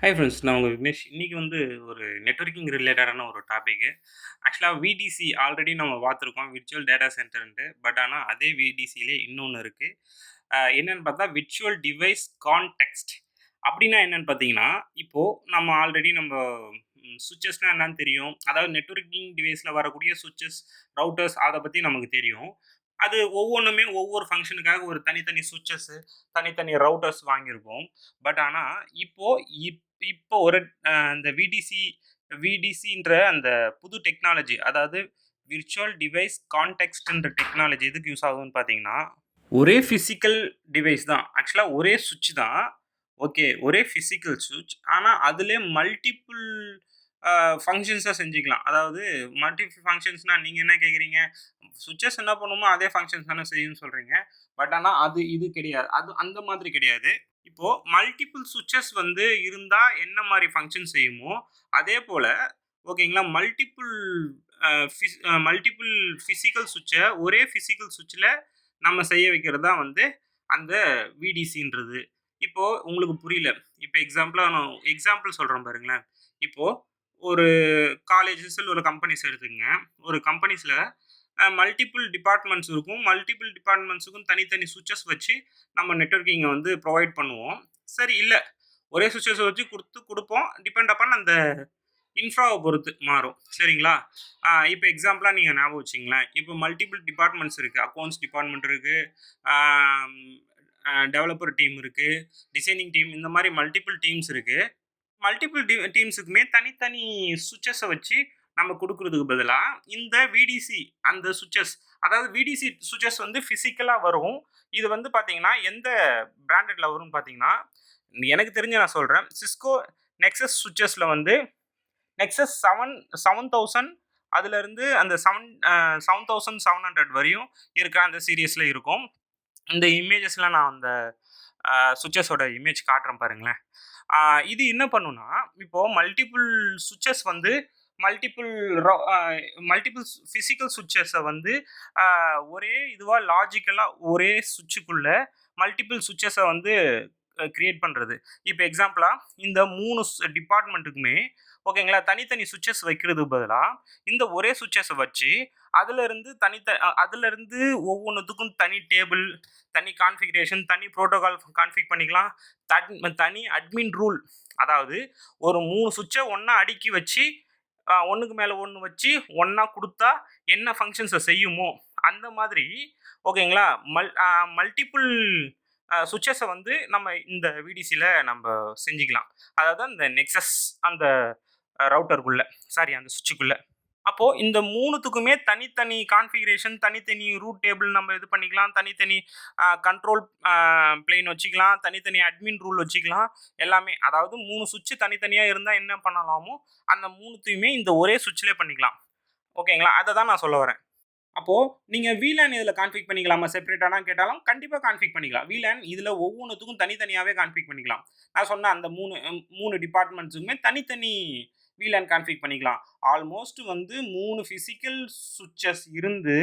Hi friends நான் உங்கள் விக்னேஷ். இன்றைக்கி வந்து ஒரு நெட்வொர்க்கிங் ரிலேட்டடான ஒரு டாபிக்கு ஆக்சுவலாக விடிசி ஆல்ரெடி நம்ம பார்த்துருக்கோம் விர்ச்சுவல் டேட்டா சென்டர்ன்ட்டு பட் ஆனால் அதே விடிசியிலே இன்னொன்று இருக்குது என்னென்னு பார்த்தா விர்ச்சுவல் டிவைஸ் கான்டெக்ஸ்ட் அப்படின்னா என்னென்னு பார்த்தீங்கன்னா இப்போது நம்ம ஆல்ரெடி நம்ம சுவிச்சஸ்னால் என்னன்னு தெரியும். அதாவது நெட்வொர்க்கிங் டிவைஸில் வரக்கூடிய சுவிச்சஸ் ரவுட்டர்ஸ் அதை பற்றி நமக்கு தெரியும். அது ஒவ்வொன்றுமே ஒவ்வொரு ஃபங்க்ஷனுக்காக ஒரு தனித்தனி சுவிச்சஸ்ஸு தனித்தனி ரவுட்டர்ஸ் வாங்கியிருப்போம். பட் ஆனால் இப்போது இப் இப்போ ஒரு அந்த விடிசி விடிசின்ற அந்த புது டெக்னாலஜி அதாவது விர்ச்சுவல் டிவைஸ் கான்டெக்ட்ன்ற டெக்னாலஜி எதுக்கு யூஸ் ஆகுதுன்னு பார்த்தீங்கன்னா ஒரே ஃபிசிக்கல் டிவைஸ் தான். ஆக்சுவலாக ஒரே சுவிட்ச் தான். ஓகே ஒரே ஃபிசிக்கல் சுவிட்ச் ஆனால் அதிலே மல்டிபிள் ஃபங்க்ஷன்ஸாக செஞ்சுக்கலாம். அதாவது மல்டி ஃபங்க்ஷன்ஸ்னால் நீங்கள் என்ன கேட்குறீங்க சுவிச்சஸ் என்ன பண்ணுமோ அதே ஃபங்க்ஷன்ஸ் தானே செய்யும்னு சொல்கிறீங்க பட் ஆனால் அது இது கிடையாது. அது அந்த மாதிரி கிடையாது. இப்போ மல்டிபிள் சுவிச்சஸ் வந்து இருந்தால் என்ன மாதிரி ஃபங்க்ஷன் செய்யுமோ அதே போல் ஓகேங்களா மல்டிபிள் மல்டிபிள் ஃபிசிக்கல் சுவிட்சை ஒரே ஃபிசிக்கல் சுவிட்சில் நம்ம செய்ய வைக்கிறது தான் வந்து அந்த விடிசின்றது இப்போது உங்களுக்கு புரியல. இப்போ எக்ஸாம்பிளாக நான் எக்ஸாம்பிள் சொல்கிறேன் பாருங்களேன். இப்போது ஒரு காலேஜஸ் ஒரு கம்பெனிஸ் எடுத்துங்க ஒரு கம்பெனிஸில் மல்டிபிள் டிபார்ட்மெண்ட்ஸ் இருக்கும். மல்டிபிள் டிபார்ட்மெண்ட்ஸுக்கும் தனித்தனி சுவிச்சஸ் வச்சு நம்ம நெட்வொர்க்கிங்கை வந்து ப்ரொவைட் பண்ணுவோம். சரி இல்லை. ஒரே சுவிச்சஸ் வச்சு கொடுத்து கொடுப்போம். டிபெண்ட் அப்பான் அந்த இன்ஃப்ராவை பொறுத்து மாறும். சரிங்களா? இப்போ எக்ஸாம்பிளாக நீங்கள் ஞாபகம் வச்சிங்களேன். இப்போ மல்டிபிள் டிபார்ட்மெண்ட்ஸ் இருக்குது அக்கௌண்ட்ஸ் டிபார்ட்மெண்ட் இருக்குது டெவலப்பர் டீம் இருக்குது டிசைனிங் டீம் இந்த மாதிரி மல்டிபிள் டீம்ஸ் இருக்குது மல்டிபிள் டி டீம்ஸுக்குமே தனித்தனி சுவிச்சஸை வச்சு நம்ம கொடுக்குறதுக்கு பதிலாக இந்த விடிசி அந்த சுவிச்சஸ் அதாவது விடிசி சுவிச்சஸ் வந்து ஃபிசிக்கலாக வரும். இது வந்து பார்த்தீங்கன்னா எந்த பிராண்டடில் வரும்னு பார்த்தீங்கன்னா எனக்கு தெரிஞ்ச நான் சொல்கிறேன் சிஸ்கோ நெக்ஸஸ் சுவிச்சஸில் வந்து நெக்ஸஸ் செவன் செவன் தௌசண்ட் அதுலேருந்து அந்த seven seven thousand seven hundred வரையும் இருக்கிற அந்த சீரியஸில் இருக்கும். இந்த இமேஜஸில் நான் அந்த சுவிச்சஸோட இமேஜ் காட்டுறேன் பாருங்களேன். இது என்ன பண்ணுன்னா இப்போது மல்டிபிள் சுவிச்சஸ் வந்து மல்டிபிள் மல்டிபிள் ஃபிசிக்கல் சுவிச்சஸை வந்து ஒரே இதுவாக லாஜிக்கலாக ஒரே சுவிட்சுக்குள்ள மல்டிபிள் சுவிச்சஸை வந்து கிரியேட் பண்ணுறது இப்போ எக்ஸாம்பிளாக இந்த மூணு டிபார்ட்மெண்ட்டுக்குமே ஓகேங்களா தனித்தனி சுவிச்சஸ் வைக்கிறதுக்கு பதிலாக இந்த ஒரே சுவிச்சஸை வச்சு அதுலேருந்து தனித்த அதுலேருந்து ஒவ்வொன்றுத்துக்கும் தனி டேபிள் தனி கான்ஃபிகரேஷன் தனி ப்ரோட்டோகால் கான்ஃபிக் பண்ணிக்கலாம். தனி அட்மின் ரூல் அதாவது ஒரு மூணு சுவிட்சை ஒன்றா அடுக்கி வச்சு ஒன்றுக்கு மேலே ஒன்று வச்சு ஒன்றா கொடுத்தா என்ன ஃபங்க்ஷன்ஸை செய்யுமோ அந்த மாதிரி ஓகேங்களா? மல் மல்டிபிள் சுவிச்சஸை வந்து நம்ம இந்த விடிசியில் நம்ம செஞ்சுக்கலாம். அதாவது அந்த நெக்ஸஸ் அந்த ரவுட்டருக்குள்ளே சாரி அந்த சுவிட்சுக்குள்ளே அப்போது இந்த மூணுத்துக்குமே தனித்தனி கான்ஃபிகரேஷன் தனித்தனி ரூட் டேபிள் நம்ம இது பண்ணிக்கலாம். தனித்தனி கண்ட்ரோல் பிளேன் வச்சுக்கலாம். தனித்தனி அட்மின் ரூல் வச்சுக்கலாம். எல்லாமே அதாவது மூணு சுவிட்சு தனித்தனியாக இருந்தால் என்ன பண்ணலாமோ அந்த மூணுத்தையுமே இந்த ஒரே சுவிட்சிலே பண்ணிக்கலாம். ஓகேங்களா? அதை தான் நான் சொல்ல வரேன். அப்போது நீங்கள் விலேன் இதில் கான்ஃபிக் பண்ணிக்கலாமா? செப்பரேட்டானா கேட்டாலும் கண்டிப்பாக கான்ஃபிக் பண்ணிக்கலாம். விலேன் இதில் ஒவ்வொன்றுத்துக்கும் தனித்தனியாகவே கான்ஃபிக் பண்ணிக்கலாம். நான் சொன்ன அந்த மூணு மூணு டிபார்ட்மெண்ட்ஸுக்குமே தனித்தனி வீல் அண்ட் கான்ஃபிக் பண்ணிக்கலாம். ஆல்மோஸ்ட் வந்து மூணு ஃபிசிக்கல் சுவிச்சஸ் இருந்து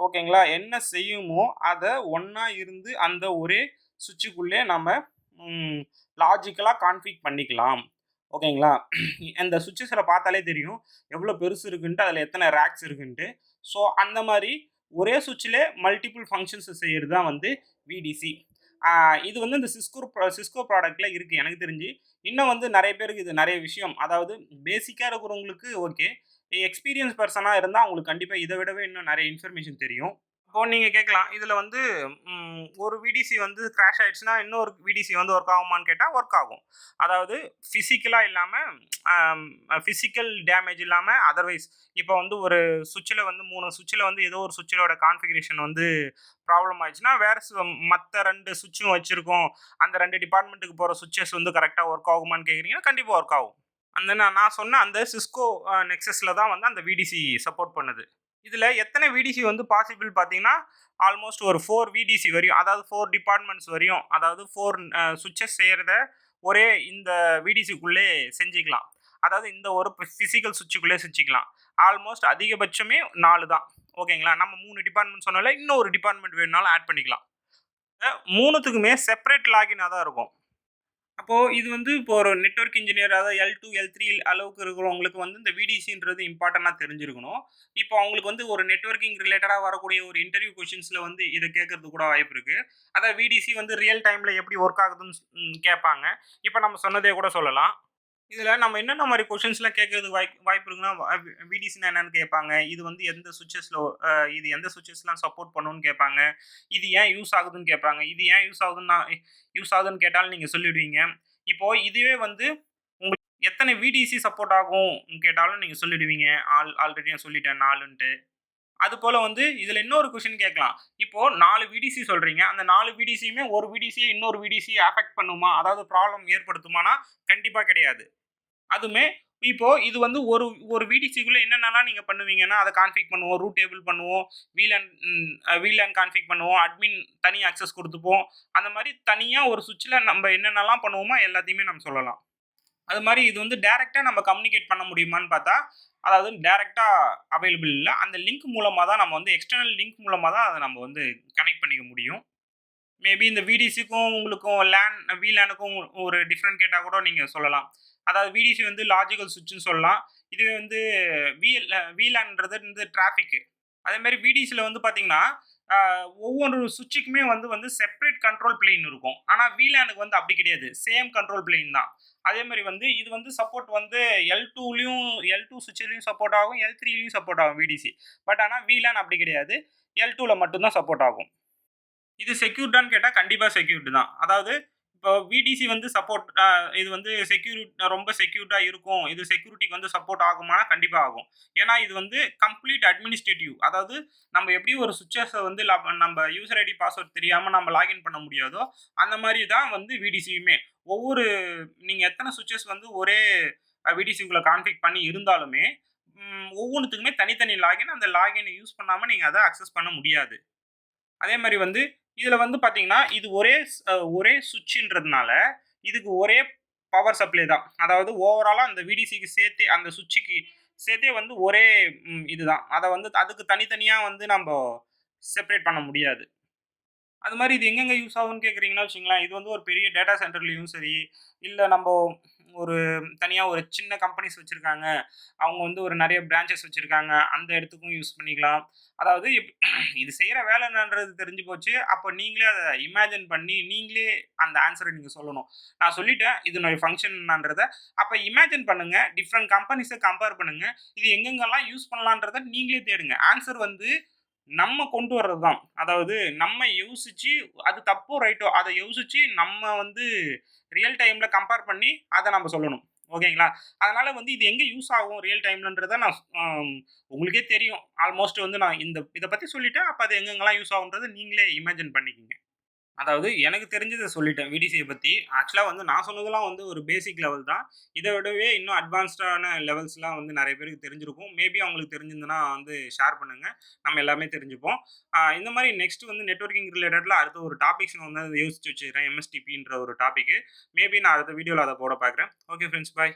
ஓகேங்களா என்ன செய்யுமோ அதை ஒன்றா இருந்து அந்த ஒரே சுவிட்சுக்குள்ளே நம்ம லாஜிக்கலாக கான்ஃபிக் பண்ணிக்கலாம். ஓகேங்களா அந்த சுவிட்சஸில் பார்த்தாலே தெரியும் எவ்வளோ பெருசு இருக்குன்ட்டு அதில் எத்தனை ரேக்ஸ் இருக்குன்ட்டு. ஸோ அந்த மாதிரி ஒரே சுவிட்சில் மல்டிபிள் ஃபங்க்ஷன்ஸ் செய்கிறது தான் வந்து விடிசி இது வந்து இந்த சிஸ்கோ சிஸ்கோ ப்ராடக்டில் இருக்குது எனக்கு தெரிஞ்சு. இன்னும் வந்து நிறைய பேருக்கு இது நிறைய விஷயம். அதாவது பேசிக்காக இருக்கிறவங்களுக்கு ஓகே எக்ஸ்பீரியன்ஸ் பர்சனாக இருந்தால் அவங்களுக்கு கண்டிப்பாக இதை விடவே இன்னும் நிறைய இன்ஃபர்மேஷன் தெரியும். இப்போ நீங்கள் கேட்கலாம் இதில் வந்து ஒரு விடிசி வந்து கிராஷ் ஆகிடுச்சுன்னா இன்னொரு விடிசி வந்து ஒர்க் ஆகுமான்னு கேட்டால் ஒர்க் ஆகும். அதாவது ஃபிசிக்கலாக இல்லாமல் ஃபிசிக்கல் டேமேஜ் இல்லாமல் அதர்வைஸ் இப்போ வந்து ஒரு சுவிட்சில் வந்து மூணு சுவிட்சில் வந்து ஏதோ ஒரு சுவிட்சிலோட கான்ஃபிகரேஷன் வந்து ப்ராப்ளம் ஆயிடுச்சுன்னா வேறு மற்ற ரெண்டு சுவிட்சும் வச்சுருக்கோம். அந்த ரெண்டு டிபார்ட்மெண்ட்டுக்கு போகிற சுவிட்சஸ் வந்து கரெக்டாக ஒர்க் ஆகுமான்னு கேட்குறீங்கன்னா கண்டிப்பாக ஒர்க் ஆகும். அந்த நான் நான் சொன்ன அந்த சிஸ்கோ நெக்ஸஸில் தான் வந்து அந்த விடிசி சப்போர்ட் பண்ணுது. இதில் எத்தனை விடிசி வந்து பாசிபிள் பார்த்தீங்கன்னா ஆல்மோஸ்ட் ஒரு ஃபோர் விடிசி வரையும் அதாவது ஃபோர் டிபார்ட்மெண்ட்ஸ் வரையும் அதாவது ஃபோர் சுவிட்சஸ் செய்கிறத ஒரே இந்த விடிசிக்குள்ளே செஞ்சுக்கலாம். அதாவது இந்த ஒரு ஃபிசிக்கல் சுவிட்சுக்குள்ளே செஞ்சுக்கலாம். ஆல்மோஸ்ட் அதிகபட்சமே நாலு தான். ஓகேங்களா? நம்ம மூணு டிபார்ட்மெண்ட் சொன்னால இன்னும் ஒரு டிபார்ட்மெண்ட் வேணுனாலும் ஆட் பண்ணிக்கலாம் மூணுத்துக்குமே செப்பரேட் லாகினாக தான் இருக்கும். அப்போது இது வந்து இப்போ ஒரு நெட்வொர்க் இன்ஜினியர் அதாவது எல்2, எல்3 அளவுக்கு இருக்கிறவங்களுக்கு வந்து இந்த விடிசின்றது இம்பார்ட்டன்ட்டா தெரிஞ்சிருக்கணும். இப்போ அவங்களுக்கு வந்து ஒரு நெட்வொர்க்கிங் ரிலேட்டடாக வரக்கூடிய ஒரு இன்டர்வியூ கொஷின்ஸில் வந்து இதை கேட்கறது கூட வாய்ப்பு இருக்குது அதாவது விடிசி வந்து ரியல் டைமில் எப்படி ஒர்க் ஆகுதுன்னு கேட்பாங்க. இப்போ நம்ம சொன்னதே கூட சொல்லலாம். இதில் நம்ம என்னென்ன மாதிரி கொஷின்ஸ்லாம் கேட்கறதுக்கு வாய் வாய்ப்பு இருக்குன்னா, விடிசினா என்னன்னு கேட்பாங்க. இது வந்து எந்த சுவிச்சஸில் இது எந்த சுவிட்சஸ்லாம் சப்போர்ட் பண்ணும்னு கேட்பாங்க. இது ஏன் யூஸ் ஆகுதுன்னு கேட்பாங்க. இது ஏன் யூஸ் ஆகுதுன்னா யூஸ் ஆகுதுன்னு கேட்டாலும் நீங்கள் சொல்லிடுவீங்க. இப்போ இதுவே வந்து உங்களுக்கு எத்தனை விடிசி சப்போர்ட் ஆகும் கேட்டாலும் நீங்கள் சொல்லிடுவீங்க. ஆல் ஆல்ரெடி நான் சொல்லிட்டேன் அது போல் வந்து இதில் இன்னொரு கொஷின் கேட்கலாம். இப்போது நாலு விடிசி சொல்கிறீங்க அந்த நாலு விடிசியுமே ஒரு விடிசியை இன்னொரு விடிசியை அஃபெக்ட் பண்ணுமா? அதாவது ப்ராப்ளம் ஏற்படுத்துமானா, கண்டிப்பாக கிடையாது. அதுவுமே இப்போ இது வந்து ஒரு ஒரு விடிசிக்குள்ளே என்னென்னலாம் நீங்கள் பண்ணுவீங்கன்னா, அதை கான்ஃபிக் பண்ணுவோம். ரூட் டேபிள் பண்ணுவோம். வீலன் வீல் அண்ட் கான்ஃபிக் பண்ணுவோம். அட்மின் தனி அக்சஸ் கொடுத்துப்போம் அந்த மாதிரி தனியாக ஒரு சுவிட்சில் நம்ம என்னென்னலாம் பண்ணுவோமோ எல்லாத்தையுமே நம்ம சொல்லலாம். அது மாதிரி இது வந்து டேரெக்டாக நம்ம கம்யூனிகேட் பண்ண முடியுமான்னு பார்த்தா, அதாவது டேரெக்டாக அவைலபிள் இல்லை அந்த லிங்க் மூலமாக தான் நம்ம வந்து எக்ஸ்டர்னல் லிங்க் மூலமாக தான் அதை நம்ம வந்து கனெக்ட் பண்ணிக்க முடியும். மேபி இந்த விடிசிக்கும் உங்களுக்கும் லேன் விலேனுக்கும் ஒரு டிஃப்ரெண்ட் கேட்டால் கூட நீங்கள் சொல்லலாம். அதாவது விடிசி வந்து லாஜிக்கல் சுவிட்ச்ன்னு சொல்லலாம். இதுவே வந்து விஎல் விலேன்ன்றது வந்து டிராஃபிக்கு அதேமாரி விடிசியில் வந்து பார்த்தீங்கன்னா, ஒவ்வொரு சுவிட்சுக்குமே வந்து வந்து செப்பரேட் கண்ட்ரோல் பிளேன் இருக்கும். ஆனால் வீலானுக்கு வந்து அப்படி கிடையாது. சேம் கண்ட்ரோல் பிளேன் தான். அதே மாதிரி வந்து இது வந்து சப்போர்ட் வந்து எல் டூலையும் எல் டூ சுவிட்சிலையும் சப்போர்ட் ஆகும். எல் த்ரீலையும் சப்போர்ட் ஆகும் விடிசி. பட் ஆனால் விலேன் அப்படி கிடையாது. எல் டூவில் மட்டும்தான் சப்போர்ட் ஆகும். இது செக்யூர்டான்னு கேட்டால் கண்டிப்பாக செக்யூர்டு தான். அதாவது இப்போ விடிசி வந்து சப்போர்ட் இது வந்து செக்யூரிட் ரொம்ப செக்யூர்டா இருக்கும். இது செக்யூரிட்டிக்கு வந்து சப்போர்ட் ஆகுமானா, கண்டிப்பா ஆகும். ஏன்னா இது வந்து கம்ப்ளீட் அட்மினிஸ்ட்ரேட்டிவ். அதாவது நம்ம எப்படி ஒரு சுவிட்சஸ வந்து நம்ம யூசர் ஐடி, பாஸ்வேர்ட் தெரியாம நம்ம லாகின் பண்ண முடியாதோ, அந்த மாதிரி தான் வந்து விடிசியுமே. ஒவ்வொரு நீங்க எத்தனை சுவிட்சஸ் வந்து ஒரே விடிசிக்குள்ள கான்ஃபிக் பண்ணி இருந்தாலுமே, ஒவ்வொன்றுத்துக்குமே தனித்தனி லாகின். அந்த லாகினை யூஸ் பண்ணாமல் நீங்கள் அதை அக்சஸ் பண்ண முடியாது. அதே மாதிரி வந்து இதில் வந்து பார்த்தீங்கன்னா, இது ஒரே ஒரே சுவிட்சுன்றதுனால இதுக்கு ஒரே பவர் சப்ளை தான். அதாவது ஓவராலாக அந்த விடிசிக்கு சேர்த்தே அந்த சுவிட்சுக்கு சேர்த்தே வந்து ஒரே இது இதுதான். அதை வந்து அதுக்கு தனித்தனியாக வந்து நம்ம செப்பரேட் பண்ண முடியாது. அது மாதிரி இது எங்கெங்கே யூஸ் ஆகும்னு கேட்குறீங்கன்னா வச்சுங்களேன் இது வந்து ஒரு பெரிய டேட்டா சென்டர்லேயும் சரி, இல்லை நம்ம ஒரு தனியாக ஒரு சின்ன கம்பெனிஸ் வச்சுருக்காங்க அவங்க வந்து ஒரு நிறைய பிரான்ச்சஸ் வச்சுருக்காங்க அந்த இடத்துக்கும் யூஸ் பண்ணிக்கலாம். அதாவது இப் இது செய்கிற வேலை என்னன்றது தெரிஞ்சு போச்சு. அப்போ நீங்களே அதை இமேஜின் பண்ணி, நீங்களே அந்த ஆன்சரை நீங்கள் சொல்லணும். நான் சொல்லிட்டேன். இதனுடைய ஃபங்க்ஷன் என்னன்றத. அப்போ இமேஜின் பண்ணுங்கள் டிஃப்ரெண்ட் கம்பெனிஸை கம்பேர் பண்ணுங்கள் இது எங்கெங்கெல்லாம் யூஸ் பண்ணலான்றத நீங்களே தேடுங்க. ஆன்சர் வந்து நம்ம கொண்டு வர்றது தான். அதாவது நம்ம யோசிச்சு அது தப்போ, ரைட்டோ அதை யோசிச்சு நம்ம வந்து ரியல் டைம்ல கம்பேர் பண்ணி அதை நம்ம சொல்லணும். ஓகேங்களா? அதனால வந்து இது எங்கே யூஸ் ஆகும் ரியல் டைம்லன்றத நான் உங்களுக்கே தெரியும். ஆல்மோஸ்ட் வந்து நான் இந்த இதை பற்றி சொல்லிட்டேன். அப்போ அது எங்கெங்கெல்லாம் யூஸ் ஆகும்ன்றத நீங்களே இமேஜின் பண்ணிக்கங்க. அதாவது எனக்கு தெரிஞ்சதை சொல்லிட்டேன் விடிசியை பற்றி ஆக்சுவலாக வந்து நான் சொன்னதெல்லாம் வந்து ஒரு பேசிக் லெவல் தான். இதை விடவே இன்னும் அட்வான்ஸ்டான லெவல்ஸ்லாம் வந்து நிறைய பேருக்கு தெரிஞ்சிருக்கும். மேபி அவங்களுக்கு தெரிஞ்சிருந்ததுன்னா வந்து ஷேர் பண்ணுங்க. நம்ம எல்லாமே தெரிஞ்சுப்போம். இந்த மாதிரி நெக்ஸ்ட் வந்து நெட்ஒர்க்கிங் ரிலேட்டடில் அடுத்த ஒரு டாபிக்ஸ் நான் வந்து யோசிச்சு வச்சுக்கிறேன். எம்எஸ்டிபின்ற ஒரு டாபிக். மேபி நான் அடுத்த வீடியோவில் அதை போட பார்க்குறேன். Okay friends bye.